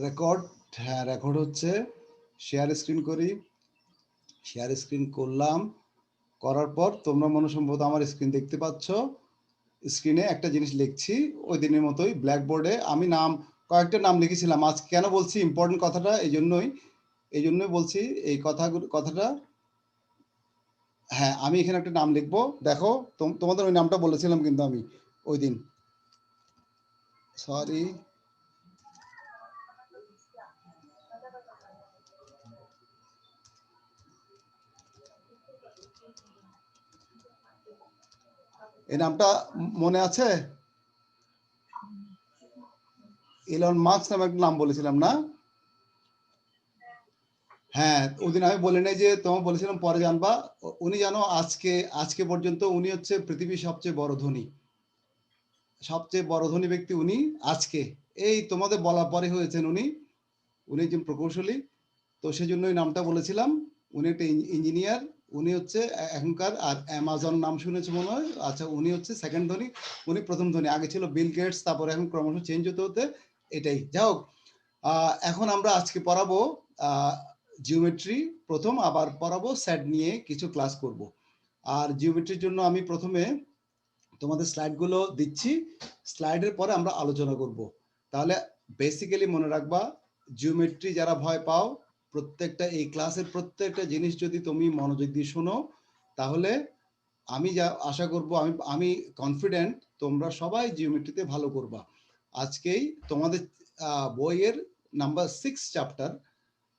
Record হ্যাঁ record হচ্ছে। Share screen করি। শেয়ার স্ক্রিন করলাম। করার পর তোমরা মনে সম্ভবত আমার স্ক্রিন দেখতে পাচ্ছ। স্ক্রিনে একটা জিনিস লিখছি, ওই দিনের মতোই ব্ল্যাকবোর্ডে আমি নাম, কয়েকটা নাম লিখেছিলাম। আজ কেন বলছি ইম্পর্টেন্ট কথাটা? এই জন্যই এই জন্যই বলছি এই কথা, কথাটা। হ্যাঁ আমি এখানে একটা নাম লিখব। দেখো, তোম- তোমাদের ওই নামটা বলেছিলাম কিন্তু আমি, ওই দিন। সরি এই নামটা মনে আছে? ইলন মার্কস নামে একটা নাম বলেছিলাম, না? হ্যাঁ ওদিন আমি বলি নাই যে তোমার বলেছিলাম, পরে জানবা। উনি জানো আজকে আজকে পর্যন্ত উনি হচ্ছে পৃথিবীর সবচেয়ে বড় ধনী। সবচেয়ে বড় ধনী ব্যক্তি উনি আজকে। এই তোমাদের বলা পরে হয়েছেন উনি। উনি একজন প্রকৌশলী। তো সেই জন্য ওই নামটা বলেছিলাম। উনি একটা ইঞ্জিনিয়ার। উনি হচ্ছে এখনকার আর অ্যামাজন নাম শুনেছে মনে হয়। আচ্ছা উনি হচ্ছে সেকেন্ড ধনী, উনি প্রথম ধনী। আগে ছিল বিল গেটস তারপরে এখন ক্রমশ চেঞ্জ হতে হতে এটাই। যাই হোক এখন আমরা আজকে পড়াবো জিওমেট্রি প্রথম, আবার পড়াবো স্যাট নিয়ে কিছু ক্লাস করব। আর জিওমেট্রির জন্য আমি প্রথমে তোমাদের স্লাইডগুলো দিচ্ছি। স্লাইডের পরে আমরা আলোচনা করব। তাহলে বেসিক্যালি মনে রাখবা জিওমেট্রি যারা ভয় পাও প্রত্যেকটা, এই ক্লাসের প্রত্যেকটা জিনিস যদি তুমি মনোযোগ দিয়ে শোনো, তাহলে আমি যা আশা করব, আমি আমি কনফিডেন্ট তোমরা সবাই জিওমেট্রিতে ভালো করবা। আজকেই তোমাদের বইয়ের নাম্বার সিক্স চ্যাপ্টার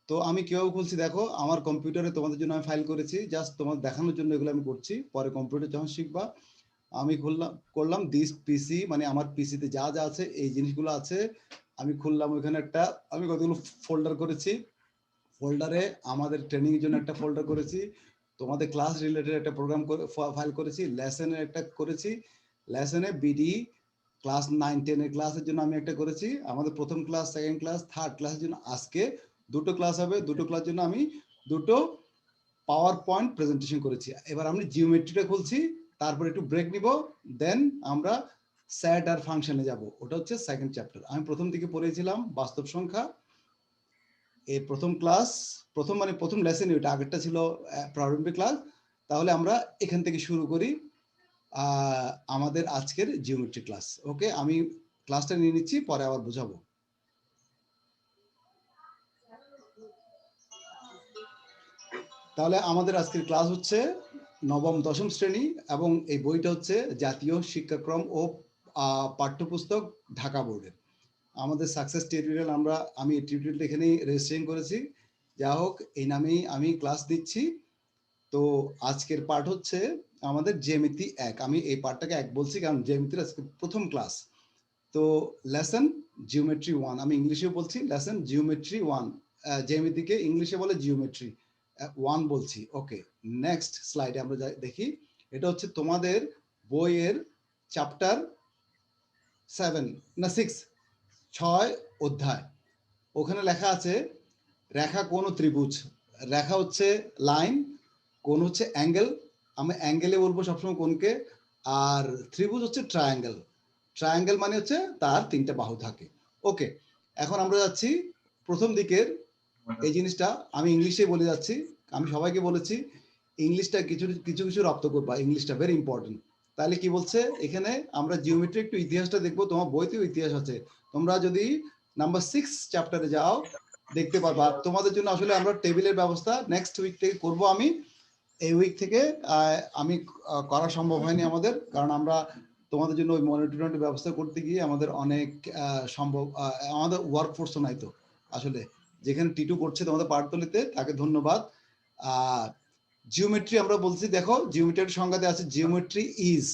তো আমি কীভাবে খুলছি দেখো, আমার কম্পিউটারে তোমাদের জন্য আমি ফাইল করেছি জাস্ট তোমার দেখানোর জন্য এগুলো আমি করছি, পরে কম্পিউটার যখন শিখবা, আমি খুললাম, করলাম দিস পিসি মানে আমার পিসিতে যা যা আছে, এই জিনিসগুলো আছে, আমি খুললাম ওইখানে একটা, আমি কতগুলো ফোল্ডার করেছি ফোল্ডারে আমাদের ট্রেনিং এর জন্য একটা ফোল্ডার করেছি, তোমাদের ক্লাস রিলেটেড একটা প্রোগ্রাম ফাইল করেছি লেসনের একটা করেছি লেসনে বিডি ক্লাস নাইন টেনের ক্লাসের জন্য আমি একটা করেছি, আমাদের প্রথম ক্লাস সেকেন্ড ক্লাস থার্ড ক্লাসের জন্য আজকে দুটো ক্লাস হবে, দুটো ক্লাসের জন্য আমি দুটো পাওয়ার পয়েন্ট প্রেজেন্টেশন করেছি। এবার আমি জিওমেট্রিটা খুলছি, তারপর একটু ব্রেক নিব দেন আমরা স্যাট আর ফাংশনে যাব, ওটা হচ্ছে সেকেন্ড চ্যাপ্টার আমি প্রথম থেকে পড়েছিলাম বাস্তব সংখ্যা এই প্রথম ক্লাস প্রথম মানে প্রথম লেসন ওইটা আগেরটা ছিল প্রারম্ভিক ক্লাস তাহলে আমরা এখান থেকে শুরু করি আমাদের আজকের জিওমেট্রি ক্লাস ওকে আমি ক্লাসটা নিয়ে নিচ্ছি, পরে আবার বোঝাবো। তাহলে আমাদের আজকের ক্লাস হচ্ছে নবম, দশম শ্রেণি এবং এই বইটা হচ্ছে জাতীয় শিক্ষাক্রম ও পাঠ্যপুস্তক ঢাকা বোর্ডের। আমাদের সাকসেস টিউটোরিয়াল আমরা, আমি এই টিউটোরিয়ালটা এখানেই রেজিস্ট্রিং করেছি। যা হোক, এই নামেই আমি ক্লাস দিচ্ছি। তো আজকের পাঠ হচ্ছে আমাদের জ্যামিতি এক। আমি এই পাঠটাকে এক বলছি, কারণ জ্যামিতির আজকে প্রথম ক্লাস তো লেসন জিওমেট্রি ওয়ান আমি ইংলিশেও বলছি লেসন জিওমেট্রি ওয়ান জ্যামিতিকে ইংলিশে বলে জিওমেট্রি ওয়ান বলছি। ওকে নেক্সট স্লাইডে আমরা দেখি। এটা হচ্ছে তোমাদের বইয়ের চ্যাপ্টার সেভেন না সিক্স ছয় অধ্যায়। ওখানে লেখা আছে, রেখা কোন ত্রিভুজ? রেখা হচ্ছে লাইন কোন হচ্ছে অ্যাঙ্গেল আমি অ্যাঙ্গেলে বলব সবসময় কোনকে। আর ত্রিভুজ হচ্ছে ট্রায়াঙ্গেল ট্রায়াঙ্গেল মানে হচ্ছে তার তিনটা বাহু থাকে। ওকে এখন আমরা যাচ্ছি প্রথম দিকের এই জিনিসটা। আমি ইংলিশে বলে যাচ্ছি। আমি সবাইকে বলেছি, ইংলিশটা কিছু কিছু কিছু রপ্ত করবা ইংলিশটা ভেরি ইম্পর্টেন্ট তাহলে কি বলছে? এখানে আমরা জিওমেট্রি একটু ইতিহাসটা দেখব, তোমার বইতেও ইতিহাস আছে। তোমরা যদি নাম্বার সিক্স চ্যাপ্টারে যাও, দেখতে পারবা। তোমাদের জন্য আসলে আমরা টেবিলের ব্যবস্থা নেক্সট উইক থেকে করব আমি। এই উইক থেকে আমি করা সম্ভব হয়নি আমাদের। কারণ আমরা তোমাদের জন্য ওই মনিটরিংয়ের ব্যবস্থা করতে গিয়ে আমাদের অনেক সম্ভব আমাদের ওয়ার্ক ফোর্সও নাই তো। আসলে যেখানে টিটু করছে তোমাদের পাঠতলিতে, তাকে ধন্যবাদ। আর জিওমেট্রি আমরা বলছি, দেখো জিওমেট্রির সংজ্ঞাতে আছে জিওমেট্রি ইজ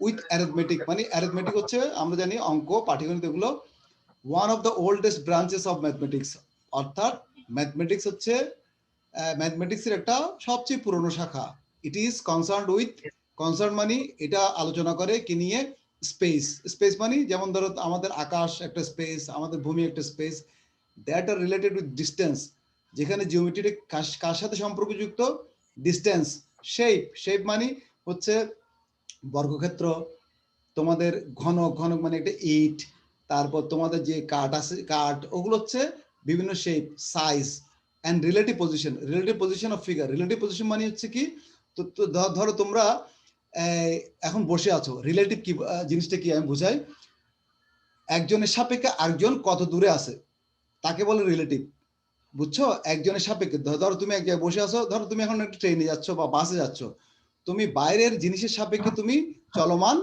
উইথ অ্যারিথমেটিক মানে অ্যারিথমেটিক হচ্ছে, আমরা জানি অঙ্ক পাটিগণিত এগুলো one of the oldest branches of mathematics অর্থাৎ ম্যাথমেটিক্স হচ্ছে ম্যাথমেটিক্সের একটা সবচেয়ে পুরনো শাখা। It is concern with concern মানে এটা আলোচনা করে কি নিয়ে? স্পেস স্পেস মানে যেমন ধরো আমাদের আকাশ একটা স্পেস আমাদের ভূমি একটা space that are related with distance যেখানে জিওমেট্রি কার সাথে সম্পর্কযুক্ত? ডিস্টেন্স শেপ শেপ মানে হচ্ছে বর্গক্ষেত্র, তোমাদের ঘনক ঘনক মানে একটা ইট, তারপর তোমাদের যে কাঠ আছে, কাঠ, ওগুলো হচ্ছে বিভিন্ন shape size and relative position relative position of figure relative position মানে হচ্ছে কি? তো ধরো তোমরা এখন বসে আছো রিলেটিভ কি জিনিসটা কি আমি বুঝাই? একজনের সাপেক্ষে আরেকজন কত দূরে আছে? তাকে বলে রিলেটিভ বুঝছ? একজনের সাপেক্ষে। ধরো তুমি এক জায়গায় বসে আছো ধরো তুমি এখন একটা ট্রেনে যাচ্ছ বা বাসে যাচ্ছ। তুমি বাইরের জিনিসের সাপেক্ষে তুমি চলমান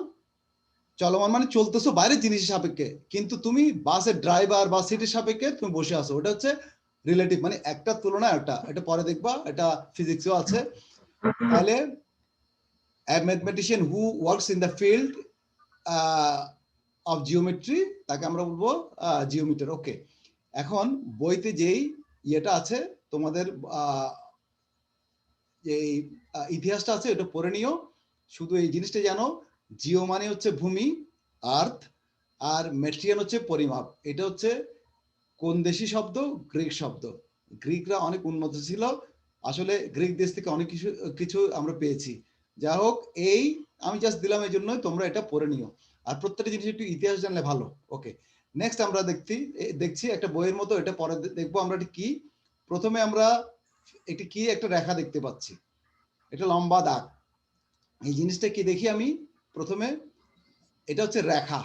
চলমান মানে চলতেছো বাইরের জিনিসের সাপেক্ষে। কিন্তু তুমি বাসের ড্রাইভার বা সিটের সাপেক্ষে তুমি বসে আছো। ওটা হচ্ছে রিলেটিভ মানে একটা তুলনায় একটা। এটা পরে দেখবা এটা ফিজিক্সও আছে। তাহলে who works in the field uh, of geometry তাকে আমরা বলব জিওমিটার ওকে এখন বইতে যেই ইয়েটা আছে, তোমাদের এই ইতিহাসটা আছে, এটা পড়ে নিও। শুধু এই জিনিসটা জানো, জিও মানে হচ্ছে ভূমি, আর্থ, আর মেট্রিয়ান হচ্ছে পরিমাপ। এটা হচ্ছে কোন দেশি শব্দ? গ্রিক শব্দ। গ্রিকরা অনেক উন্নত ছিল। আসলে গ্রিক দেশ থেকে অনেক কিছু কিছু আমরা পেয়েছি। যা হোক, এই, আমি জাস্ট দিলাম এই জন্য তোমরা এটা পড়ে নিও। আর প্রত্যেকটা জিনিস একটু ইতিহাস জানলে ভালো। ওকে নেক্সট আমরা দেখছি দেখছি একটা বইয়ের মতো, এটা পরে দেখব আমরা কি। প্রথমে আমরা একটি কি একটা রেখা দেখতে পাচ্ছি। এটা লম্বা দাগ। এই জিনিসটা কি দেখি আমি? প্রথমে এটা হচ্ছে রেখা।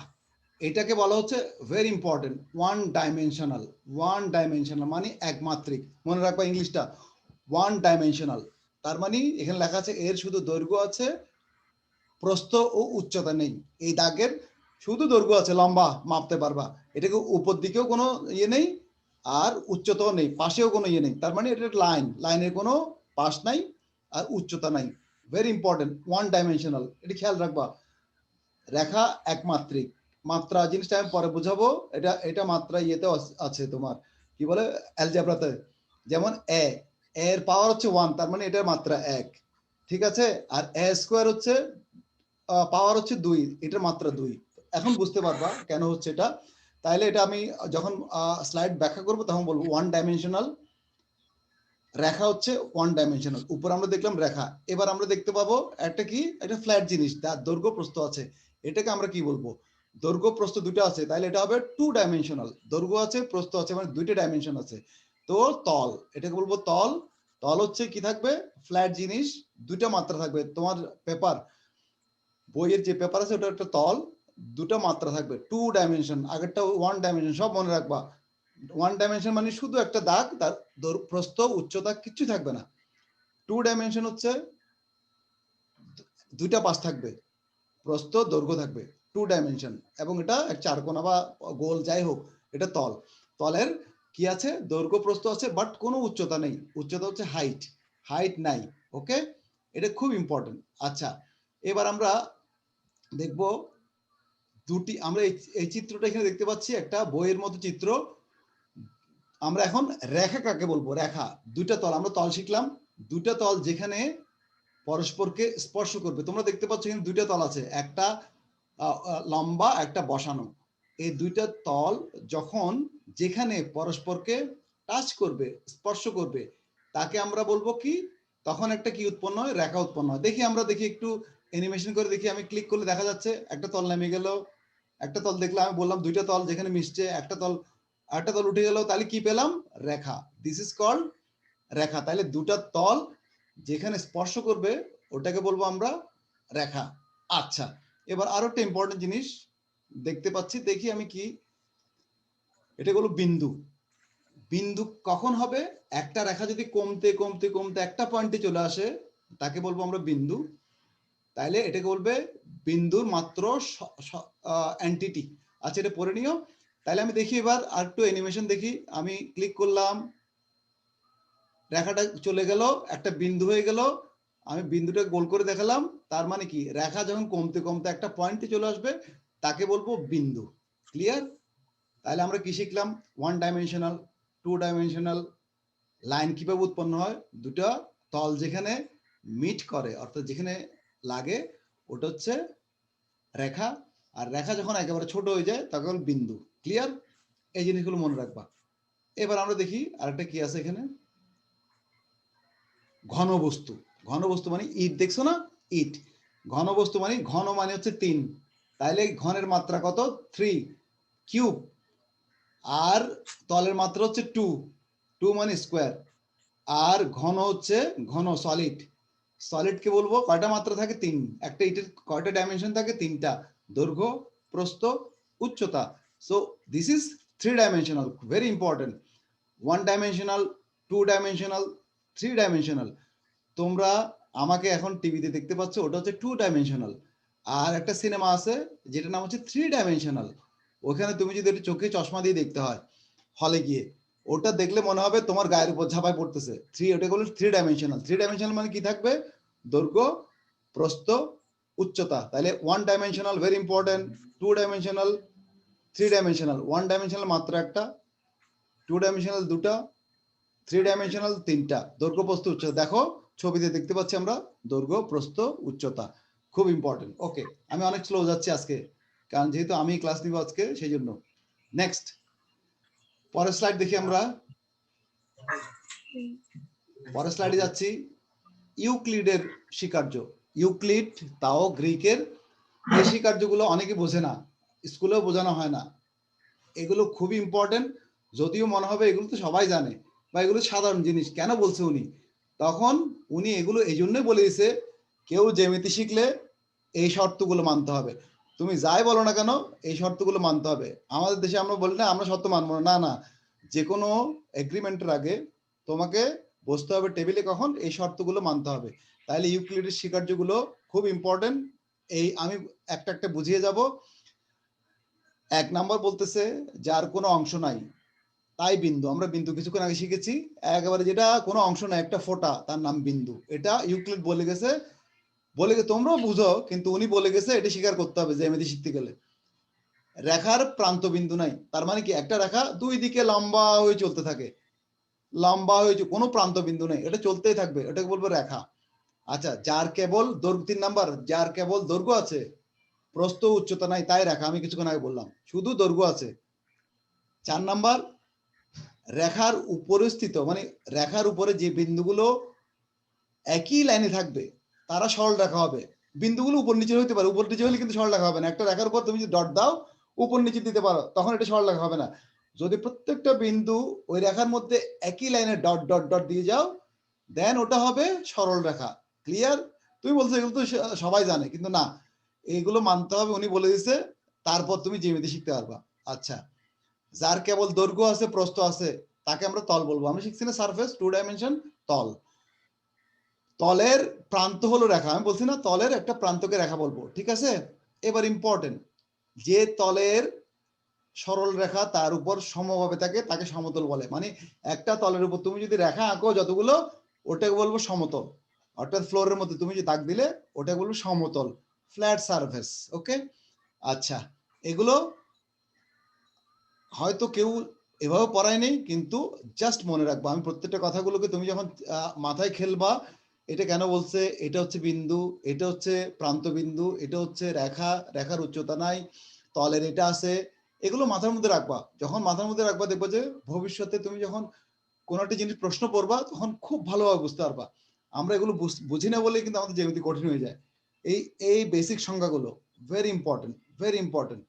এটাকে বলা হচ্ছে very important one dimensional one dimensional মানে একমাত্রিক। মনে রাখবা ইংলিশটা ওয়ান ডাইমেনশনাল তার মানে এখানে লেখা আছে, এর শুধু দৈর্ঘ্য আছে, প্রস্থ ও উচ্চতা নেই। এই দাগের শুধু দৈর্ঘ্য আছে, লম্বা মাপতে পারবা। এটাকে উপর দিকেও কোনো ইয়ে নেই আর উচ্চতাও নেই, পাশেও কোনো ইয়ে নেই। তার মানে এটা লাইন লাইনের কোনো পাশ নাই আর উচ্চতা নাই। ভেরি ইম্পর্টেন্ট ওয়ান ডাইমেনশনাল এটা খেয়াল রাখবা। রেখা একমাত্রিক, মাত্রা জিনিসটা আমি পরে বুঝাবো। এটা এটা মাত্রা ইয়েতে আছে তোমার। কি বলে? অ্যালজেব্রাতে যেমন এ এর পাওয়ার হচ্ছে ওয়ান তার মানে এটার মাত্রা এক। ঠিক আছে? আর এ স্কোয়ার হচ্ছে পাওয়ার হচ্ছে দুই, এটার মাত্রা দুই। এখন বুঝতে পারবা কেন হচ্ছে এটা। তাইলে এটা আমি যখন স্লাইড ব্যাখ্যা করব তখন বলব ওয়ান ডাইমেনশনাল রেখা হচ্ছে ওয়ান ডাইমেনশনাল উপর আমরা দেখলাম রেখা। এবার আমরা দেখতে পাবো একটা কি? একটা ফ্ল্যাট জিনিস, তার দৈর্ঘ্য প্রস্থ আছে। এটাকে আমরা কি বলব? দৈর্ঘ্য প্রস্থ দুটো আছে তাহলে এটা হবে টু ডাইমেনশনাল দৈর্ঘ্য আছে, প্রস্থ আছে মানে দুইটা ডাইমেনশন আছে। তো তল, এটাকে বলব তল। তল হচ্ছে কি থাকবে? ফ্ল্যাট জিনিস, দুইটা মাত্রা থাকবে। তোমার পেপার বইয়ের যে পেপার আছে ওটা একটা তল। দুটো মাত্রা থাকবে টু ডাইমেনশন আগেরটা ওয়ান ডাইমেনশন সব মনে রাখবা। ওয়ান ডাইমেনশন মানে শুধু একটা দাগ, তার প্রস্থ, উচ্চতা কিছু থাকবে না। টু ডাইমেনশন হচ্ছে দুইটা পাশ থাকবে, প্রস্থ, দৈর্ঘ্য থাকবে টু ডাইমেনশন এবং এটা চারকোনা বা গোল, যাই হোক, এটা তল। তলের কি আছে? দৈর্ঘ্য, প্রস্থ আছে বাট কোনো উচ্চতা নেই। উচ্চতা হচ্ছে হাইট হাইট নাই ওকে এটা খুব ইম্পর্টেন্ট আচ্ছা এবার আমরা দেখব দুটি, আমরা এই চিত্রটা এখানে দেখতে পাচ্ছি, একটা বইয়ের মতো চিত্র। আমরা এখন রেখা কাকে বলব? রেখা। দুইটা তল, আমরা তল শিখলাম। দুইটা তল যেখানে পরস্পরকে স্পর্শ করবে। তোমরা দেখতে পাচ্ছ এখানে দুইটা তল আছে, একটা লম্বা, একটা বসানো। এই দুইটা তল যখন যেখানে পরস্পরকে টাচ করবে, স্পর্শ করবে, তাকে আমরা বলব কি? তখন একটা কি উৎপন্ন হয়? রেখা উৎপন্ন হয়। দেখি আমরা দেখি একটু অ্যানিমেশন করে দেখি। আমি ক্লিক করলে দেখা যাচ্ছে একটা তল নেমে গেল। একটা তল দেখলাম, আমি বললাম দুইটা তল যেখানে মিশছে, একটা তল একটা তল উঠে গেল, তাহলে কি পেলাম? রেখা। দিস ইজ কল্ড রেখা। তাহলে দুটা তল যেখানে স্পর্শ করবে, ওটাকে বলব আমরা রেখা। আচ্ছা এবার আরও একটা ইম্পর্টেন্ট জিনিস দেখতে পাচ্ছি। দেখি আমি কি, এটা হলো বিন্দু। বিন্দু কখন হবে? একটা রেখা যদি কমতে কমতে কমতে একটা পয়েন্টে চলে আসে, তাকে বলব আমরা বিন্দু। তাইলে এটাকে বলবে বিন্দুর মাত্র অ্যান্টিটি আচ্ছা এটা পড়ে নিও। তাহলে আমি দেখি এবার আর একটু অ্যানিমেশন দেখি। আমি ক্লিক করলাম। রেখাটা চলে গেল, একটা বিন্দু হয়ে গেল। আমি বিন্দুটা গোল করে দেখালাম। তার মানে কি? রেখা যখন কমতে কমতে একটা পয়েন্টে চলে আসবে, তাকে বলব বিন্দু। ক্লিয়ার তাহলে আমরা কি শিখলাম? One dimensional two dimensional line কীভাবে উৎপন্ন হয়? দুটো তল যেখানে মিট করে, অর্থাৎ যেখানে লাগে, ওটা হচ্ছে রেখা, আর রেখা যখন একেবারে ছোট হয়ে যায়, তখন বিন্দু। ক্লিয়ার এই জিনিসগুলো মনে রাখবা। এবার আমরা দেখি আরেকটা কি আছে এখানে? ঘনবস্তু। ঘনবস্তু মানে ইট, দেখছ না? ইট। ঘনবস্তু মানে ঘন মানে হচ্ছে তিন। তাইলে ঘনের মাত্রা কত? থ্রি। কিউব। আর তলের মাত্রা হচ্ছে টু। টু মানে স্কোয়ার। আর ঘন হচ্ছে ঘন, সলিড। সলিডকে বলব? কয়টা মাত্রা থাকে? তিন। একটা ইটের কয়টা ডাইমেনশন থাকে? তিনটা। দৈর্ঘ্য, প্রস্থ, উচ্চতা। So this is three dimensional very important one dimensional two dimensional three dimensional তোমরা আমাকে এখন টিভিতে দেখতে পাচ্ছ, ওটা হচ্ছে টু ডাইমেনশনাল আর একটা সিনেমা আছে, যেটার নাম হচ্ছে থ্রি ডাইমেনশনাল ওখানে তুমি যদি চোখে চশমা দিয়ে দেখতে হয় হলে গিয়ে। ওটা দেখলে মনে হবে তোমার গায়ের উপর ঝাঁপায় পড়তেছে। থ্রি ওটা বলে থ্রি ডাইমেনশনাল থ্রি ডাইমেনশনাল মানে কি থাকবে? দৈর্ঘ্য, প্রস্থ, উচ্চতা। তাহলে one dimensional very important two dimensional three dimensional one dimensional মাত্র একটা। টু ডাইমেনশনাল দুটা। থ্রি ডাইমেনশনাল তিনটা। দৈর্ঘ্য, প্রস্থ, উচ্চতা। দেখো, ছবিতে দেখতে পাচ্ছি আমরা দৈর্ঘ্য, প্রস্থ, উচ্চতা। খুব ইম্পর্টেন্ট ওকে আমি অনেক স্লো যাচ্ছি আজকে। কারণ যেহেতু আমি ক্লাস নিব আজকে, সেই জন্য। নেক্সট পরের স্লাইড দেখি আমরা। পরের স্লাইডে যাচ্ছি। ইউক্লিডের স্বীকার্য। ইউক্লিড তাও গ্রিকের। এই স্বীকার্যগুলো অনেকে বোঝে না। স্কুলেও বোঝানো হয় না। এগুলো খুবই ইম্পর্টেন্ট যদিও মনে হবে এগুলো তো সবাই জানে বা এগুলো সাধারণ জিনিস, কেন বলছে উনি? তখন উনি এগুলো এই জন্যই বলে দিছে কেউ জ্যামিতি শিখলে এই শর্তগুলো মানতে হবে। তুমি যাই বলো না কেন, এই শর্তগুলো মানতে হবে। আমাদের দেশে আমরা বলি না, আমরা শর্ত মানবো না। না যে কোনো এগ্রিমেন্টের আগে তোমাকে বসতে হবে টেবিলে কখন, এই শর্তগুলো মানতে হবে। তাহলে ইউক্লিডের স্বীকার্যগুলো খুব ইম্পর্টেন্ট এই আমি একটা একটা বুঝিয়ে যাব। এক নাম্বার বলতেছে, যার কোনো অংশ নাই, তাই বিন্দু। আমরা বিন্দু কিছুক্ষণ আগে শিখেছি। একেবারে যেটা কোনো অংশ নাই, একটা ফোটা, তার নাম বিন্দু। এটা ইউক্লিড বলে গেছে বলে গেছে তোমরাও বুঝো, কিন্তু উনি বলে গেছে, এটা স্বীকার করতে হবে এমনি শিখতে গেলে। রেখার প্রান্ত বিন্দু নাই, তার মানে কি? একটা রেখা দুই দিকে লম্বা হয়ে চলতে থাকে। লম্বা হয়ে কোনো প্রান্ত বিন্দু নেই, এটা চলতেই থাকবে, এটাকে বলব রেখা। আচ্ছা যার কেবল দৈর্ঘ্য তিন নাম্বার, যার কেবল দৈর্ঘ্য আছে, প্রস্থ উচ্চতা নাই, তাই রেখা আমি কিছুক্ষণ আগে বললাম, শুধু দৈর্ঘ্য আছে। চার নাম্বার, রেখার উপরে স্থিত মানে রেখার উপরে যে বিন্দুগুলো একই লাইনে থাকবে তারা সরল রেখা হবে। বিন্দুগুলো উপর নিচে হতে পারে, উপর নিচে হলে কিন্তু সরল রেখা হবে না। একটা রেখার উপর তুমি যদি ডট দাও, উপর নিচে দিতে পারো, তখন এটা সরল রেখা হবে না। যদি প্রত্যেকটা বিন্দু ওই রেখার মধ্যে একই লাইনে ডট ডট ডট দিয়ে যাও দেন ওটা হবে সরল রেখা। ক্লিয়ার তুমি বলছো, এগুলো তো সবাই জানে, কিন্তু না। এগুলো মানতে হবে, উনি বলে দিছে তারপর তুমি জ্যামিতি শিখতে পারবা। আচ্ছা। যার কেবল দৈর্ঘ্য আছে, প্রস্থ আছে, তাকে আমরা তল বলব। আমি শিখছি না সারফেস টু ডাইমেনশন তল। তলের প্রান্ত হলো রেখা। আমি বলছি না, তলের একটা প্রান্তকে রেখা বলব, ঠিক আছে? এবার ইম্পর্টেন্ট যে তলের সরল রেখা তার উপর সমভাবে থাকে, তাকে সমতল বলে। মানে একটা তলের উপর তুমি যদি রেখা আঁকো যতগুলো, ওটাকে বলব সমতল। অর্থাৎ ফ্লোরের মধ্যে তুমি যে দাগ দিলে, ওটাকে বলব সমতল। ফ্ল্যাট সারফেস ওকে আচ্ছা এগুলো হয়তো কেউ এভাবে পড়ায় নেই কিন্তু জাস্ট মনে রাখব। আমি প্রত্যেকটা কথাগুলোকে তুমি যখন মাথায় খেলবা এটা কেন বলছে? এটা হচ্ছে বিন্দু, এটা হচ্ছে প্রান্ত বিন্দু এটা হচ্ছে রেখা, রেখার উচ্চতা নাই তলের এটা আছে। এগুলো মাথার মধ্যে রাখবা। যখন মাথার মধ্যে রাখবা, দেখব যে ভবিষ্যতে তুমি যখন কোনো একটা জিনিস প্রশ্ন করবা, তখন খুব ভালোভাবে বুঝতে পারবা। আমরা এগুলো বুঝ- না বলেই কিন্তু আমাদের জ্যামিতি কঠিন হয়ে যায়। এই এই বেসিক সংখ্যাগুলো ভেরি ইম্পর্টেন্ট ভেরি ইম্পর্টেন্ট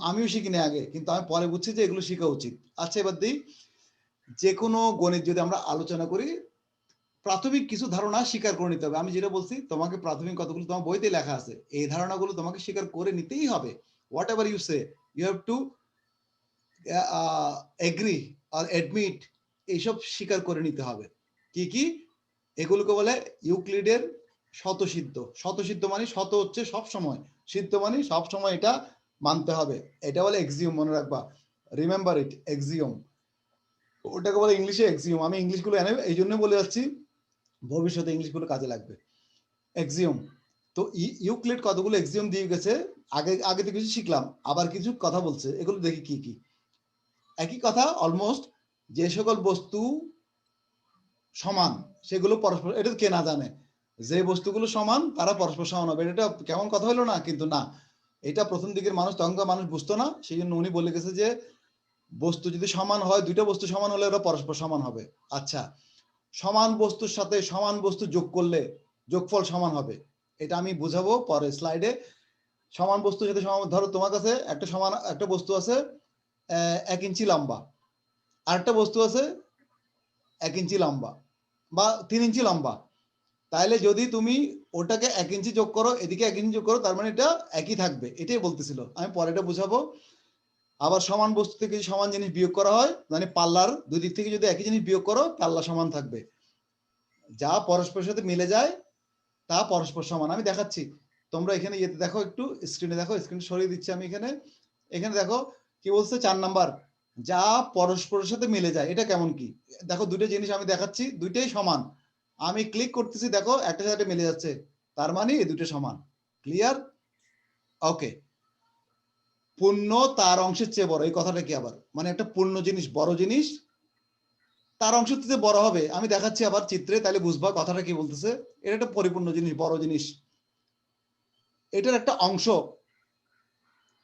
আমিও শিখিনি আগে, কিন্তু আমি পরে বুঝছি যে এগুলো শেখা উচিত। আচ্ছা এবার দিই। যে কোনো গণিত যদি আমরা আলোচনা করি প্রাথমিক কিছু ধারণা স্বীকার করে নিতে হবে। আমি যেটা বলছি, তোমাকে প্রাথমিক কতগুলো তোমার বইতে লেখা আছে, এই ধারণাগুলো তোমাকে স্বীকার করে নিতেই হবে। Whatever you say you have to agree R admit এইসব স্বীকার করে নিতে হবে। কি কি? এগুলোকে বলে ইউক্লিডের শতসিদ্ধ শতসিদ্ধ মানে শত হচ্ছে সব সময়। সিদ্ধ মানে সব সময় এটা মানতে হবে। এটা বলে এক্সিওম মনে রাখবা। রিমেম্বার ইট এক্সিওম ওটাকে বলে ইংলিশে এক্সিওম আমি ইংলিশগুলো এনে, এই জন্য বলে যাচ্ছি ভবিষ্যতে ইংলিশগুলো কাজে লাগবে। এক্সিওম তো ইউক্লিড কতগুলো এক্সিওম দিয়ে গেছে? আগে আগে তো কিছু শিখলাম, আবার কিছু কথা বলছে, এগুলো দেখি কি কি? একই কথা অলমোস্ট যে সকল বস্তু সমান, সেগুলো পরস্পর, এটা কে না জানে, যে বস্তুগুলো সমান, তারা পরস্পর সমান হবে। এটা কেমন কথা হলো না? কিন্তু না। এটা প্রথম দিকের মানুষ, তখনকার মানুষ বুঝতো না সেই জন্য উনি বলে গেছে যে, বস্তু যদি সমান হয়, দুইটা বস্তু সমান হলে ওরা পরস্পর সমান হবে। আচ্ছা সমান বস্তুর সাথে সমান বস্তু যোগ করলে যোগফল সমান হবে। এটা আমি বুঝাবো পরে স্লাইডে সমান বস্তুর সাথে সমান, ধরো তোমার কাছে একটা সমান, একটা বস্তু আছে এক ইঞ্চি লম্বা। আরেকটা বস্তু আছে, এক ইঞ্চি লম্বা বা তিন ইঞ্চি লম্বা। তাহলে যদি তুমি ওটাকে এক ইঞ্চি যোগ করো, এদিকে এক ইঞ্চি যোগ করো, তার মানে এটা একই থাকবে। এটাই বলতেছিল। আমি পরে এটা বুঝাবো। আবার সমান বস্তু থেকে যদি সমান জিনিস বিয়োগ করা হয় মানে পাল্লার দুই দিক থেকে যদি একই জিনিস বিয়োগ করো, পাল্লা সমান থাকবে। যা পরস্পরের সাথে মিলে যায়, তা পরস্পর সমান। আমি দেখাচ্ছি। তোমরা এখানে ইয়েতে দেখো একটু স্ক্রিনে দেখো স্ক্রিন সরিয়ে দিচ্ছি আমি এখানে। এখানে দেখো, কি বলছে? চার নাম্বার। যা পরস্পরের সাথে মিলে যায়, এটা কেমন কি? দেখো দুটো জিনিস আমি দেখাচ্ছি, দুইটাই সমান। আমি ক্লিক করতেছি, দেখো, একটা সাথে মিলে যাচ্ছে। তার মানে এই দুটো সমান। ক্লিয়ার ওকে পূর্ণ তার অংশের চেয়ে বড়। এই কথাটা কি আবার? মানে একটা পূর্ণ জিনিস, বড় জিনিস, তার অংশ চেয়ে বড় হবে, আমি দেখাচ্ছি আবার চিত্রে, তাহলে বুঝবা কথাটা কি বলতেছে? এটা একটা পরিপূর্ণ জিনিস, বড় জিনিস। এটার একটা অংশ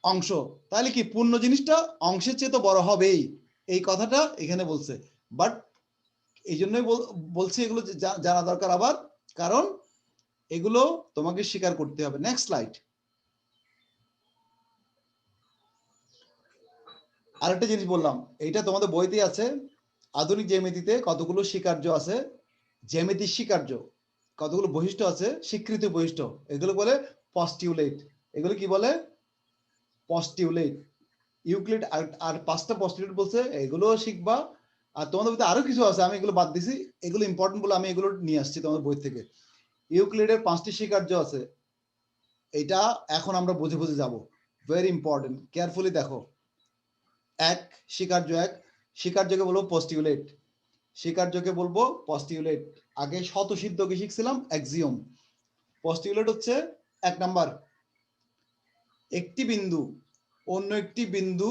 অংশ। তাহলে কি পূর্ণ জিনিসটা অংশের চেয়ে তো বড় হবেই। এই কথাটা এখানে বলছে। বাট এই জন্যই বল- বলছি এগুলো জানা দরকার আবার। কারণ এগুলো তোমাকে স্বীকার করতে হবে। নেক্সট স্লাইড আরেকটা জিনিস বললাম, এইটা তোমাদের বইতে আছে, আধুনিক জ্যামিতিতে কতগুলো স্বীকার্য আছে, জ্যামিতির স্বীকার্য, কতগুলো বৈশিষ্ট্য আছে, স্বীকৃত বৈশিষ্ট্য, এগুলো বলে পস্টিউলেট এগুলো কি বলে? পস্টিউলেট ইউক্লিড আর আর পাঁচটা পস্টিউলেট বলছে, এগুলো শিখবা, আর তোমাদের বইতে আরও কিছু আছে, আমি এগুলো বাদ দিছি, এগুলো ইম্পর্টেন্ট বলে আমি এগুলো নিয়ে আসছি তোমাদের বই থেকে। ইউক্লিডের পাঁচটি স্বীকার্য আছে এটা এখন আমরা বুঝে বুঝে যাব ভেরি ইম্পর্টেন্ট কেয়ারফুলি দেখো। এক, স্বীকার্য এক, স্বীকার্যকে বলব পস্টিউলেট স্বীকার্যকে বলব পস্টিউলেট আগে শতসিদ্ধ কি শিখছিলাম? অ্যাক্সিওম পস্টিউলেট হচ্ছে এক নাম্বার, একটি বিন্দু, অন্য একটি বিন্দু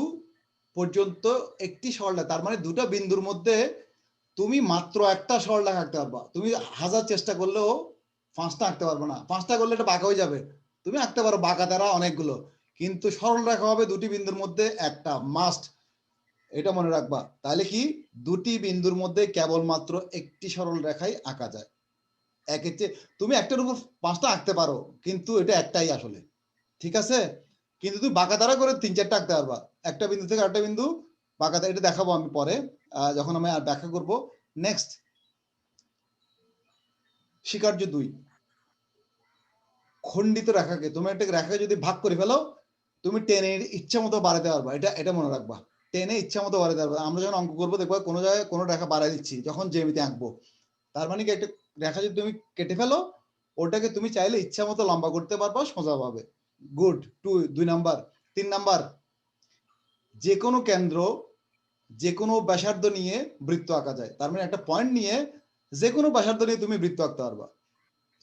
পর্যন্ত একটি সরলরেখা তার মানে দুটো বিন্দুর মধ্যে তুমি মাত্র একটা সরলরেখা আঁকতে পারবা, তুমি হাজার চেষ্টা করলেও পাঁচটা আঁকতে পারবে না, পাঁচটা করলে এটা বাঁকা হয়ে যাবে, তুমি আঁকতে পারো বাঁকা তারা অনেকগুলো, কিন্তু সরল রাখা হবে দুটি বিন্দুর মধ্যে একটা মাস্ট এটা মনে রাখবা। তাহলে কি? দুটি বিন্দুর মধ্যে কেবলমাত্র একটি সরল রেখাই আঁকা যায়। একের চেয়ে তুমি একটার উপর পাঁচটা আঁকতে পারো, কিন্তু এটা একটাই আসলে। ঠিক আছে? কিন্তু তুমি বাঁকা দ্বারা করে তিন চারটা আঁকতে পারবা। একটা বিন্দু থেকে আরেকটা বিন্দু বাঁকা এটা দেখাবো আমি পরে যখন আমি আর ব্যাখ্যা করব। নেক্সট স্বীকার্য দুই। খণ্ডিত রেখাকে, তুমি একটা রেখাকে যদি ভাগ করে ফেলো, তুমি টেনে ইচ্ছা মতো বাড়াতে পারবা। এটা এটা মনে রাখবা। টেনে ইচ্ছা মতো বাড়াতে পারবা আমরা যখন অঙ্ক করব, দেখব কোনো জায়গায় কোনো রেখা বাড়াই দিচ্ছি, যখন জেমিতে আঁকবো। তার মানে কি, একটা রেখা যদি তুমি কেটে ফেলো, ওটাকে তুমি চাইলে ইচ্ছা মতো লম্বা করতে পারবা, সোজা পাবে। গুড, টু, দুই নাম্বার, তিন নাম্বার। যে কোনো কেন্দ্র, যে কোনো ব্যাসার্ধ নিয়ে বৃত্ত আঁকা যায়। তার মানে একটা পয়েন্ট নিয়ে যে কোনো ব্যাসার্ধ নিয়ে তুমি বৃত্ত আঁকতে পারবা।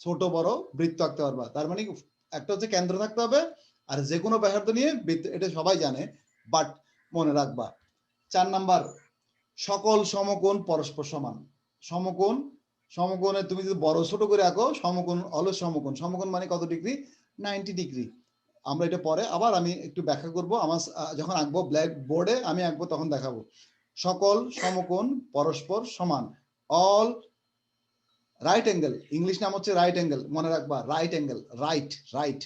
ছোট, বড়, বৃত্ত আঁকতে পারবা। তার মানে একটা হচ্ছে কেন্দ্র থাকতে হবে, আর যে কোনো ব্যাসার্ধ নিয়ে বৃত্ত, এটা সবাই জানে বাট মনে রাখবা। চার নাম্বার, সকল সমকোণ পরস্পর সমান। সমকোণ, সমকোণে তুমি যদি বড় ছোট করে আঁকো, সমকোণ হলো সমকোণ। সমকোণ মানে কত ডিগ্রি? Ninety degree. আমরা এটা পরে আবার আমি একটু ব্যাখ্যা করব। আমার যখন আঁকবো ব্ল্যাক বোর্ডে, আমি আঁকবো তখন দেখাবো। সকল সমকোণ পরস্পর সমান। অল রাইট অ্যাঙ্গেল, ইংলিশ নাম হচ্ছে রাইট অ্যাঙ্গেল, মনে রাখবা, right angle, right right.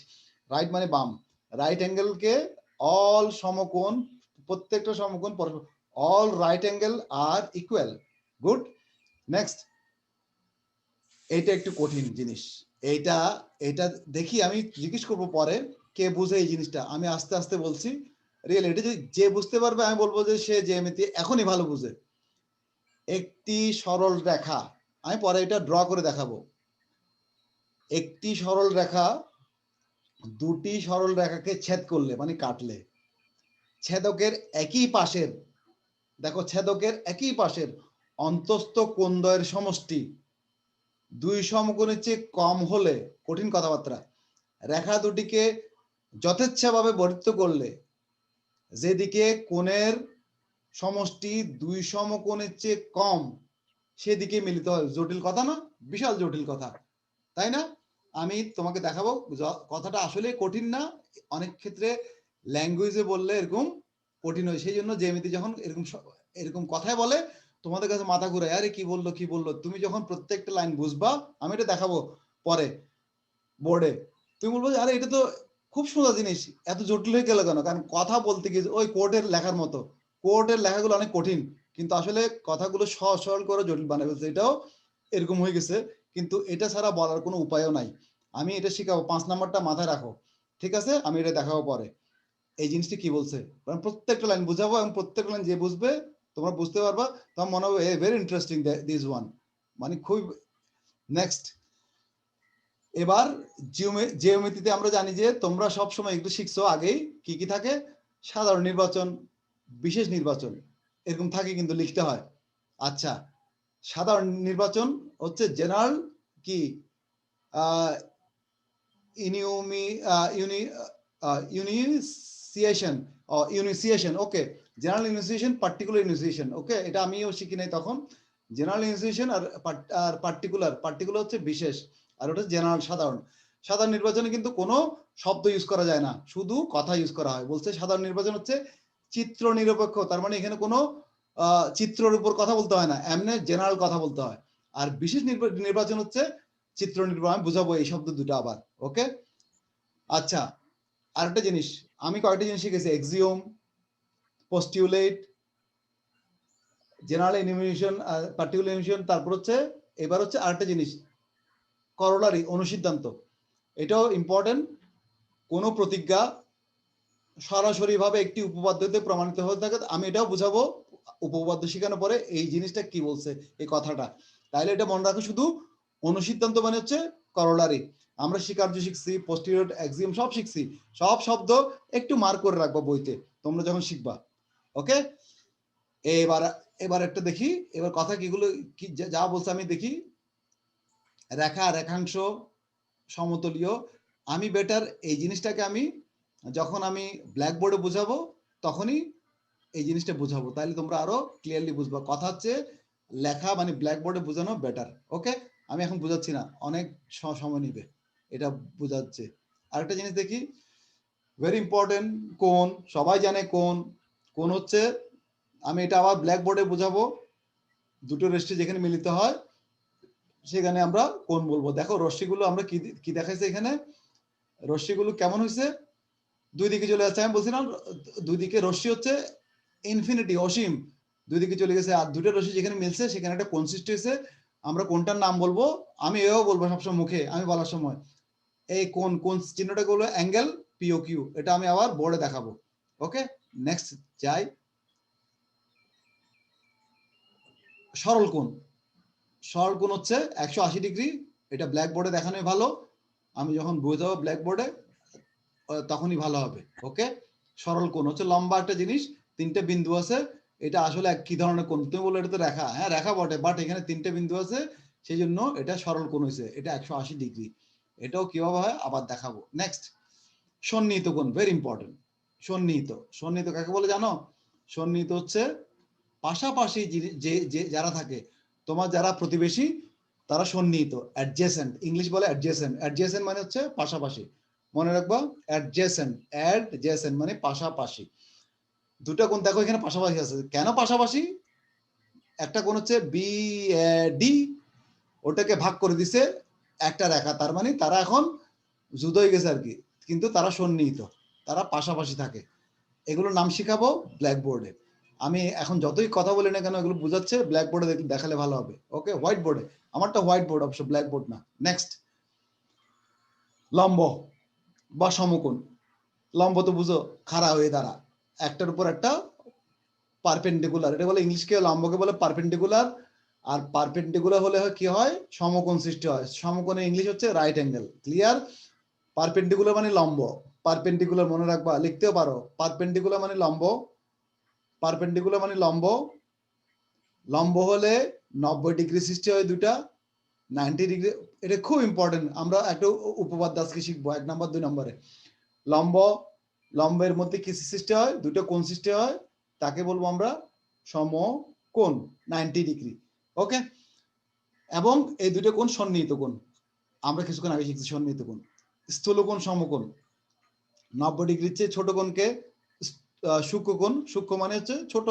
Right মানে বাম। রাইট অ্যাঙ্গেলকে অল সমকোণ প্রত্যেকটা সমকোণ পরস্পর all right angle are equal good next এইটা একটু কঠিন জিনিস। এইটা এটা দেখি আমি জিজ্ঞেস করব পরে, কে বুঝে এই জিনিসটা? আমি আস্তে আস্তে বলছি রিয়েল এটা যে- বুঝতে পারবে, আমি বলব যে সে যে জ্যামিতি এখনই ভালো বুঝে। একটি সরল রেখা, আমি পরে এটা ড্র করে দেখাবো। একটি সরল রেখা, দুটি সরল রেখাকে ছেদ করলে মানে কাটলে। ছেদকের একই পাশের, দেখো ছেদকের একই পাশের অন্তস্থ কোণদ্বয়ের সমষ্টি? দুই সমকোণের চেয়ে কম হলে কঠিন কথাবার্তা। রেখা দুটিকে যথেচ্ছাভাবে বর্ধিত করলে যেদিকে কোণের সমষ্টি দুই সমকোণের চেয়ে কম, সেদিকে মিলিত হয়। জটিল কথা না, বিশাল জটিল কথা। তাই না? আমি তোমাকে দেখাবো কথাটা আসলে কঠিন না, অনেক ক্ষেত্রে ল্যাঙ্গুয়েজে বললে এরকম কঠিন হয়। সেই জন্য জেমিতি যখন এরকম এরকম কথায় বলে, তোমাদের কাছে মাথা ঘুরে আরে, কি বলল কি বলল? তুমি যখন প্রত্যেকটা লাইন বুঝবা, আমি এটা দেখাবো পরে বোর্ডে তুমি বলব আরে, এটা তো খুব সুন্দর জিনিস, এত জটিল হয়ে গেল কেন? কারণ কথা বলতে গিয়ে ওই কোর্টের লেখার মতো। কোর্টের লেখাগুলো অনেক কঠিন, কিন্তু আসলে কথাগুলো সহজ, সরল করে জটিল বানাবে ফেলছে। এটাও এরকম হয়ে গেছে, কিন্তু এটা ছাড়া বলার কোনো উপায়ও নাই। আমি এটা শিখাবো, পাঁচ নাম্বারটা মাথায় রাখো। ঠিক আছে? আমি এটা দেখাবো পরে। এই জিনিসটি কি বলছে? কারণ প্রত্যেকটা লাইন বুঝাবো এবং প্রত্যেকটা লাইন যে বুঝবে, তোমরা বুঝতে পারবা। তোমার মনে হবে ভেরি ইন্টারেস্টিং দিস ওয়ান মানে খুব নেক্সট এবার জিওমেট্রিতে আমরা জানি যে তোমরা সব সময় একটু শিখছো আগেই কি কি থাকে? সাধারণ নির্বাচন, বিশেষ নির্বাচন, এরকম থাকে কিন্তু লিখতে হয়। আচ্ছা সাধারণ নির্বাচন হচ্ছে জেনারেল কি? ইউনিউমি ইউনি ইউনিসিয়েশন ইউনিসিয়েশন okay general enunciation particular enunciation okay এটা আমিও শিখি নাই তখন। জেনারেল ইউনিসিয়েশন আর আর পার্টিকুলার পার্টিকুলার হচ্ছে বিশেষ, আর ওটা জেনারেল সাধারণ। সাধারণ নির্বাচনে কিন্তু কোনো শব্দ ইউজ করা যায় না, শুধু কথা ইউজ করা হয়। বলছে সাধারণ নির্বাচন হচ্ছে চিত্র নিরপেক্ষ, তার মানে এখানে কোনো চিত্রর উপর কথা বলতে হয় না, এমনি জেনারেল কথা বলতে হয়। আর বিশেষ নির্বাচন হচ্ছে চিত্র নির্বাচন বুঝাবো এই শব্দ দুটো আবার ওকে আচ্ছা আরেকটা জিনিস আমি কয়েকটা জিনিস শিখেছি এক্সিওম পোস্টিউলেট জেনারেল ইনিমিশন পার্টিকুলার ইনিমিশন তারপর হচ্ছে, এবার হচ্ছে আরেকটা জিনিস করলারি অনুসিদ্ধান্ত। এটাও ইম্পর্টেন্ট কোনো প্রতিজ্ঞা সরাসরি ভাবে একটি উপপাদ্যতে প্রমাণিত হয়ে থাকে আমি এটাও বুঝাবো উপপাদ্য শেখানোর পরে এই জিনিসটা কি বলছে, এই কথাটা। তাইলে এটা মনে রাখো শুধু, অনুসিদ্ধান্ত মানে হচ্ছে করলারি আমরা স্বীকার্য শিখছি পোস্টিরিয়র এক্সিম সব শিখছি। সব শব্দ একটু মার করে রাখব বইতে, তোমরা যখন শিখবা। ওকে এবার এবার একটা দেখি, এবার কথা কিগুলো কি যা বলছে আমি দেখি। রেখা, রেখাংশ, সমতলীয়। আমি বেটার এই জিনিসটাকে আমি, যখন আমি ব্ল্যাকবোর্ডে বুঝাবো, তখনই এই জিনিসটা বুঝাবো। তাহলে তোমরা আরও ক্লিয়ারলি বুঝবা। কথা হচ্ছে, লেখা মানে ব্ল্যাকবোর্ডে বোঝানো বেটার ওকে আমি এখন বুঝাচ্ছি না, অনেক সময় নিবে। এটা বোঝাচ্ছে। আরেকটা জিনিস দেখি ভেরি ইম্পর্টেন্ট কোন, সবাই জানে কোন। কোন হচ্ছে, আমি এটা আবার ব্ল্যাকবোর্ডে বোঝাবো, দুটো রেস্টে যেখানে মিলিত হয়, সেখানে আমরা কোন বলব। দেখো রশ্মিগুলো আমরা কি কি দেখাইছে এখানে? রশ্মিগুলো কেমন হয়েছে দুই দিকে চলে যাচ্ছে, আমি বলছিলাম, দুই দিকে রশ্মি হচ্ছে ইনফিনিটি অসীম। দুই দিকে চলে গেছে, আর দুটো রশ্মি যেখানে মিলছে, সেখানে একটা কনসিস্ট হয়েছে আমরা কোনটার নাম বলব? আমি এও বলব সবসময় মুখে, আমি বলার সময়। এই কোন কোন চিহ্নটা হলো অ্যাঙ্গেল পিও কিউ এটা আমি আবার বোর্ডে দেখাবো। ওকে নেক্সট যাই। সরল কোণ। সরল কোণ হচ্ছে একশো আশি ডিগ্রি। এটা ব্ল্যাক বোর্ডে দেখানোই ভালো। আমি যখন বোঝাবো ব্ল্যাক বোর্ডে তখনই ভালো হবে। ওকে সরল কোণ হচ্ছে লম্বা একটা জিনিস। তিনটে বিন্দু আছে। এটা আসলে এক কি ধরনের কোণ? তুমি বলো এটা তো রেখা। হ্যাঁ রেখা বটে বাট এখানে তিনটে বিন্দু আছে। সেই জন্য এটা সরল কোণ হয়েছে এটা একশো আশি ডিগ্রি। এটাও কীভাবে হয়? আবার দেখাবো। নেক্সট সন্নিহিত কোণ ভেরি ইম্পর্টেন্ট সন্নিহিত। সন্নিহিত কাকে বলে জানো? সন্নিহিত হচ্ছে পাশাপাশি যে যে যারা থাকে, তোমার যারা প্রতিবেশী, তারা সন্নিহিত অ্যাডজেসেন্ট ইংলিশ বলে অ্যাডজেসেন্ট অ্যাডজেসেন্ট মানে হচ্ছে পাশাপাশি। মনে রাখবা অ্যাডজেসেন্ট অ্যাডজেসেন্ট মানে পাশাপাশি। দুটা কোণ দেখো এখানে পাশাপাশি আছে। কেন পাশাপাশি? একটা কোণ হচ্ছে বি ডি ওটাকে ভাগ করে দিছে একটা রেখা, তার মানে তারা এখন জুদ হয়ে গেছে আর কি। কিন্তু তারা সন্নিহিত, তারা পাশাপাশি থাকে। এগুলোর নাম শিখাবো ব্ল্যাকবোর্ডে আমি এখন যতই কথা বলি না কেন, এগুলো বুঝাচ্ছে ব্ল্যাকবোর্ডে দেখালে ভালো হবে। ওকে হোয়াইট বোর্ডে আমারটা হোয়াইট বোর্ড অবশ্য ব্ল্যাকবোর্ড না। নেক্সট লম্ব বা সমকোণ। লম্ব তো বুঝো, খাড়া হয়ে দাঁড়া। একটার উপর একটা পারপেন্ডিকুলার এটা বলে ইংলিশকে লম্বকে বলে পারপেন্ডিকুলার আর পারপেন্ডিকুলার হলে কি হয়? সমকোণ সৃষ্টি হয়। সমকোণে ইংলিশ হচ্ছে রাইট অ্যাঙ্গেল ক্লিয়ার পারপেন্ডিকুলার মানে লম্ব। পারপেন্ডিকুলার মনে রাখবা, লিখতেও পারো। পারপেন্ডিকুলার মানে লম্ব। পারপেন্ডিকুলার মানে লম্ব। লম্ব হলে নব্বই ডিগ্রি সৃষ্টি হয় দুটা নাইনটি ডিগ্রি, এটা খুব ইম্পর্টেন্ট আমরা একটা উপপাদ্য আজকে শিখব, এক নম্বর, দুই নম্বরে। লম্ব, লম্বের মধ্যে কি সৃষ্টি হয়? দুটো কোণ সৃষ্টি হয়। তাকে বলব আমরা সম কোণ নাইনটি ডিগ্রি। ওকে এবং এই দুটো কোণ সন্নিহিত কোণ। আমরা কিছুক্ষণ আগে শিখছি সন্নিহিত কোণ। স্থূল কোণ, সমকোণ। নব্বই ডিগ্রির চেয়ে ছোট কোণকে সূক্ষ্ম কোণ। সূক্ষ্ম মানে হচ্ছে ছোট,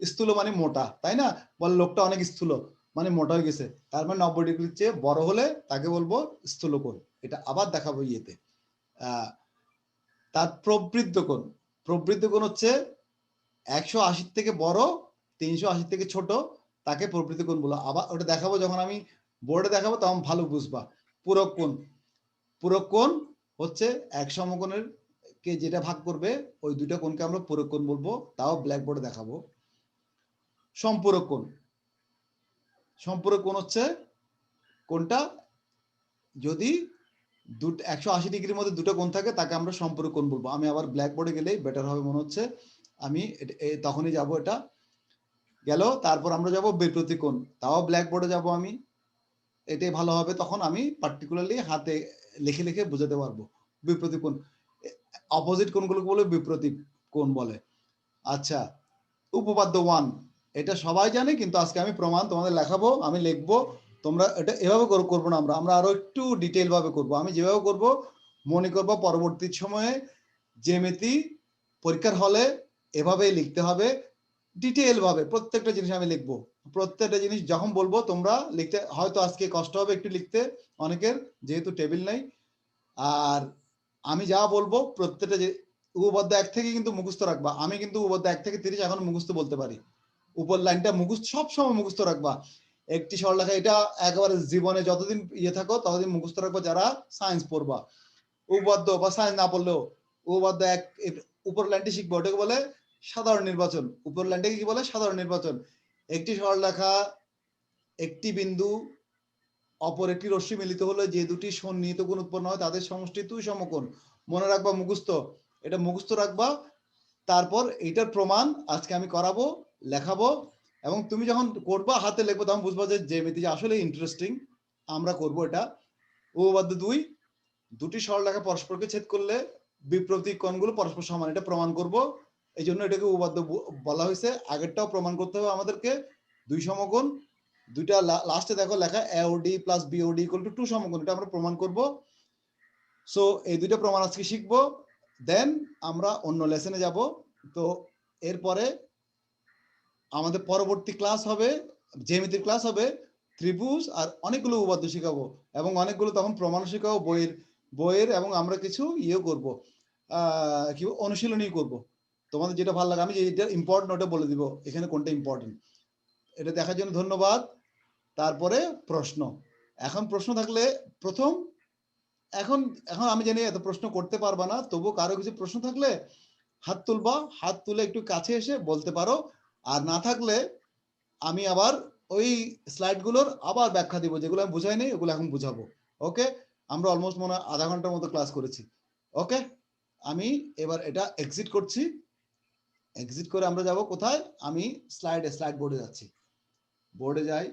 স্থূল মানে মোটা, তাই না? বলে লোকটা অনেক স্থূল মানে মোটা হয়ে গেছে। তার মানে নব্বই ডিগ্রির চেয়ে বড় হলে তাকে বলব স্থূল কোণ। এটা আবার দেখাবো ইয়েতে। তার প্রবৃদ্ধ কোণ। প্রবৃদ্ধ কোণ হচ্ছে একশো আশি থেকে বড়, তিনশো আশি থেকে ছোট তাকে প্রবৃদ্ধ কোণ বলো? আবার ওটা দেখাবো, যখন আমি বোর্ডে দেখাবো, তখন ভালো বুঝবা। পূরক কোণ। পূরক কোণ হচ্ছে এক সমকোণের কে যেটা ভাগ করবে, ওই দুইটা কোণকে আমরা পূরক কোণ বলব, তাও ব্ল্যাকবোর্ডে দেখাবো। সম্পূরক কোণ। সম্পূরক কোণ হচ্ছে কোনটা যদি দুটো একশো আশি ডিগ্রির মধ্যে দুটো কোণ থাকে, তাকে আমরা সম্পূরক কোণ বলব। আমি আবার ব্ল্যাকবোর্ডে গেলেই বেটার হবে মনে হচ্ছে। আমি তখনই যাব এটা গেল, তারপর আমরা যাব বিপ্রতি কোণ তাও ব্ল্যাকবোর্ডে যাব আমি। এটাই ভালো হবে, তখন আমি পার্টিকুলারলি হাতে লিখে লিখে বোঝাতে পারব। বিপ্রতি কোণ অপোজিট কোণগুলোকে বলে বিপ্রতি কোণ বলে। আচ্ছা উপপাদ্য ওয়ান এটা সবাই জানে, কিন্তু আজকে আমি প্রমাণ তোমাদের লেখাবো, আমি লিখব। তোমরা এটা এভাবে কর- করব না আমরা। আমরা আরও একটু ডিটেইল ভাবে করব। আমি যেভাবে করব, মনে করব পরবর্তী সময়ে, জ্যামিতি পরীক্ষার হলে এভাবেই লিখতে হবে। ডিটেইল ভাবে প্রত্যেকটা জিনিস আমি লিখব। প্রত্যেকটা জিনিস যখন বলব তোমরা লিখতে, হয়তো আজকে কষ্ট হবে একটু লিখতে, অনেকের যেহেতু টেবিল নাই। আর আমি যা বলব প্রত্যেকটা যে এক থেকে কিন্তু মুখস্থ রাখবা। আমি কিন্তু উপপাদ্য এক থেকে তিরিশ এখন মুখস্থ বলতে পারি। উপর লাইনটা মুখস্থ সবসময় মুখস্থ রাখবা। একটি সরলরেখা, এটা একেবারে জীবনে যতদিন ইয়ে থাকো, ততদিন মুখস্থ রাখব যারা সায়েন্স পড়বা। উপপাদ্য বা সায়েন্স না পড়লেও উপপাদ্য এক উপর লাইনটি শিখব, ওটাকে বলে সাধারণ নির্বাচন। উপর লাইনটাকে কি বলে? সাধারণ নির্বাচন। একটি সরলরেখা একটি বিন্দু, অপর একটি রশ্মি মিলিত হলে যে দুটি সন্নিহিত কোণ উৎপন্ন হয়, তাদের সমষ্টি তুই সমকোণ। মনে রাখবা মুখস্থ। এটা মুখস্থ রাখবা। তারপর এইটার প্রমাণ আজকে আমি করাবো, লেখাবো এবং তুমি যখন করবা, হাতে লিখব, তখন বুঝবা যে জ্যামিতি যে আসলে ইন্টারেস্টিং আমরা করব এটা। উপপাদ্য দুই, দুটি সরলরেখা পরস্পরকে ছেদ করলে বিপ্রতীক কোণগুলো পরস্পর সমান। এটা প্রমাণ করব। এই জন্য এটাকে উপপাদ্য ব- বলা হয়েছে। আগেরটাও প্রমাণ করতে হবে আমাদেরকে। দুই সমকোণ, দুইটা লাস্টে দেখো লেখা AOD plus BOD equal to two সমকোণ, এটা আমরা প্রমাণ করব। সো এই দুইটা প্রমাণ আজকে শিখব। দেন আমরা অন্য লেসনে যাব। তো, এরপরে আমাদের পরবর্তী ক্লাস হবে, জ্যামিতির ক্লাস হবে, ত্রিভুজ আর অনেকগুলো উপপাদ্য শেখাবো এবং অনেকগুলো তখন প্রমাণ শেখাবো, বইয়ের বইয়ের এবং আমরা কিছু ইয়ে করব। কি অনুশীলনী করব। তোমাদের যেটা ভালো লাগে, আমি যেটা ইম্পর্টেন্ট ওটা বলে দিব, এখানে কোনটা ইম্পর্টেন্ট এটা দেখার জন্য ধন্যবাদ। তারপরে প্রশ্ন। এখন প্রশ্ন থাকলে প্রথম, এখন এখন আমি জানি এত প্রশ্ন করতে পারবা না, তবু কারও কিছু প্রশ্ন থাকলে হাত তুলবা, হাত তুলে একটু কাছে এসে বলতে পারো। আর না থাকলে আমি আবার ওই স্লাইডগুলোর আবার ব্যাখ্যা দিব, যেগুলো আমি বুঝাই নেই, ওগুলো এখন বুঝাবো। ওকে আমরা অলমোস্ট মনে হয় আধা ঘণ্টার মতো ক্লাস করেছি। ওকে আমি এবার এটা এক্সিট করছি। এক্সিট করে আমরা যাব কোথায়? আমি স্লাইডে স্লাইড বোর্ডে যাচ্ছি। বোর্ডে যাই।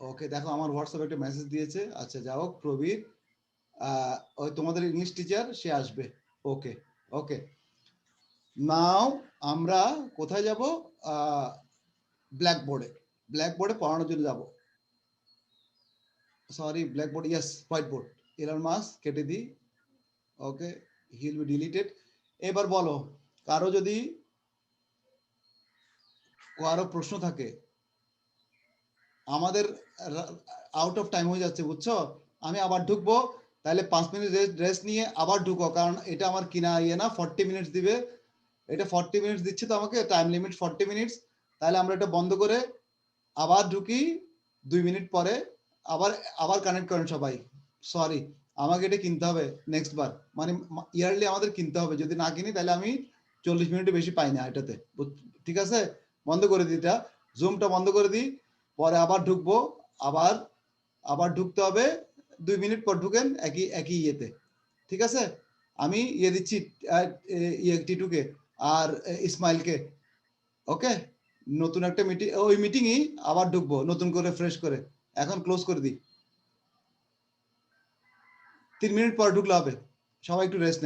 ওকে দেখো আমার হোয়াটসঅ্যাপে একটা মেসেজ দিয়েছে। আচ্ছা যাও প্রবীর ওই তোমাদের ইংলিশ টিচার সে আসবে। ওকে ওকে নাও আমরা কোথায় যাব? ব্ল্যাক বোর্ডে ব্ল্যাক বোর্ডে পড়ানোর জন্য যাব। Sorry black board yes white board এলার মাস কেটে দিই। ওকে হিল বি ডিলিটেড এবার বলো, কারও যদি কারও প্রশ্ন থাকে। আমাদের আউট অফ টাইম হয়ে যাচ্ছে, বুঝছ? আমি আবার ঢুকবো, তাহলে পাঁচ মিনিট রেস্ট নিয়ে আবার ঢুকো, কারণ এটা আমার কিনা ইয়ে না ফর্টি মিনিটস দিবে। এটা ফর্টি মিনিটস দিচ্ছে তো আমাকে টাইম লিমিট ফর্টি মিনিটস তাহলে আমরা এটা বন্ধ করে আবার ঢুকি দুই মিনিট পরে, আবার আবার কানেক্ট করেন সবাই। সরি আমাকে এটা কিনতে হবে নেক্সট বার। মানে ইয়ারলি আমাদের কিনতে হবে। যদি না কিনি, তাহলে আমি চল্লিশ মিনিটে বেশি পাই না এটাতে। ঠিক আছে? বন্ধ করে দিই এটা। জুমটা বন্ধ করে দিই, পরে আবার ঢুকবো, আবার আবার ঢুকতে হবে, দুই মিনিট পর ঢুকেন একই একই ইয়েতে। ঠিক আছে? আমি ইয়ে দিচ্ছি ইয়ে টিটুকে আর ইসমাইলকে। ওকে? নতুন একটা মিটিং ওই মিটিংই আবার ঢুকবো, নতুন করে ফ্রেশ করে। এখন ক্লোজ করে দিই। তিন মিনিট পর ঢুকলে হবে। সবাই একটু রেস্ট